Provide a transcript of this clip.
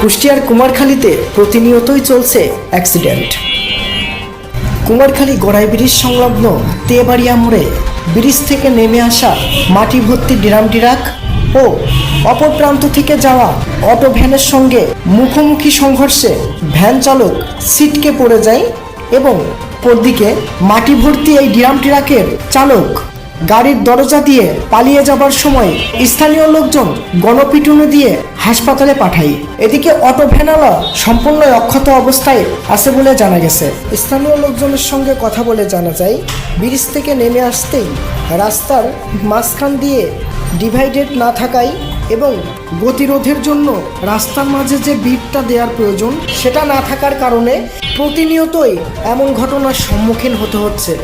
কুষ্টিয়ার কুমারখালীতে প্রতিনিয়তই চলছে অ্যাক্সিডেন্ট কুমারখালী গড়াই ব্রিজ সংলগ্ন তেবাড়িয়া মোড়ে ব্রিজ থেকে নেমে আসা মাটি ভর্তি ডিরাম ডিরাক ও অপর প্রান্ত থেকে যাওয়া অটো ভ্যানের সঙ্গে মুখোমুখি সংঘর্ষে ভ্যান চালক সিটকে পড়ে যায় এবং পরদিকে মাটি ভর্তি এই ডিরাম ট্রাকের চালক গাড়ির দরজা দিয়ে পালিয়ে যাবার সময় স্থানীয় লোকজন গণপিটুনি দিয়ে হাসপাতালে পাঠায়। এদিকে অটো ভ্যানালা সম্পূর্ণ অক্ষত অবস্থায় আছে বলে জানা গেছে। স্থানীয় লোকজনের সঙ্গে কথা বলে জানা যায়, ব্রিজ থেকে নেমে আসতেই রাস্তার মাঝখান দিয়ে ডিভাইডেড না থাকায় এবং গতিরোধের জন্য রাস্তার মাঝে যে বিটটা দেওয়ার প্রয়োজন সেটা না থাকার কারণে প্রতিনিয়তই এমন ঘটনার সম্মুখীন হতে হচ্ছে।